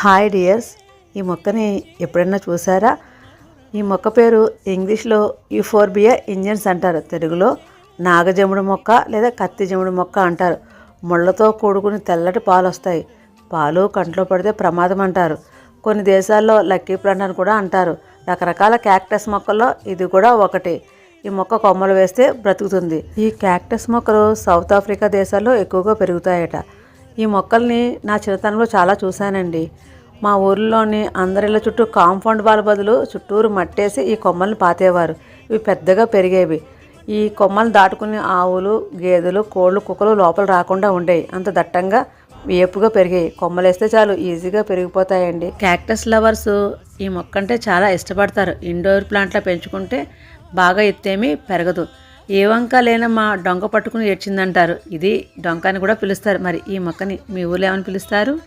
Hi dears. ఈ మొక్కని ఎప్పుడైనా చూసారా? ఈ మొక్క పేరు ఇంగ్లీష్లో యూఫోర్బియా ఇంజన్స్ అంటారు. తెలుగులో నాగజముడు మొక్క లేదా కత్తి జముడు మొక్క అంటారు. ముళ్ళతో కూడుకుని తెల్లటి పాలు వస్తాయి పాలు కంట్లో పడితే ప్రమాదం అంటారు. కొన్ని దేశాల్లో లక్కీ ప్లాంట్ అని కూడా అంటారు. రకరకాల క్యాక్టస్ మొక్కల్లో ఇది కూడా ఒకటి. ఈ మొక్క కొమ్మలు వేస్తే బ్రతుకుతుంది. ఈ క్యాక్టస్ మొక్కలు సౌత్ ఆఫ్రికా దేశాల్లో ఎక్కువగా పెరుగుతాయట. ఈ మొక్కల్ని నా చిన్నతనంలో చాలా చూశానండి. మా ఊర్లోని అందరిళ్ళ చుట్టూ కాంపౌండ్ వాళ్ళ బదులు చుట్టూరు మట్టేసి ఈ కొమ్మల్ని పాతేవారు. ఇవి పెద్దగా పెరిగేవి. ఈ కొమ్మలు దాటుకుని ఆవులు గేదెలు కోళ్ళు కుక్కలు లోపల రాకుండా ఉండేవి అంత దట్టంగా వేపుగా పెరిగాయి. కొమ్మలేస్తే చాలు ఈజీగా పెరిగిపోతాయండి. క్యాక్టస్ లవర్స్ ఈ మొక్క అంటే చాలా ఇష్టపడతారు. ఇండోర్ ప్లాంట్లో పెంచుకుంటే బాగా ఎత్తేమీ పెరగదు. ఏ వంక లేనమ్మా డొంక పట్టుకుని ఏడ్చిందంటారు. ఇది డొంక అని కూడా పిలుస్తారు. మరి ఈ మొక్కని మీ ఊళ్ళో ఏమని పిలుస్తారు?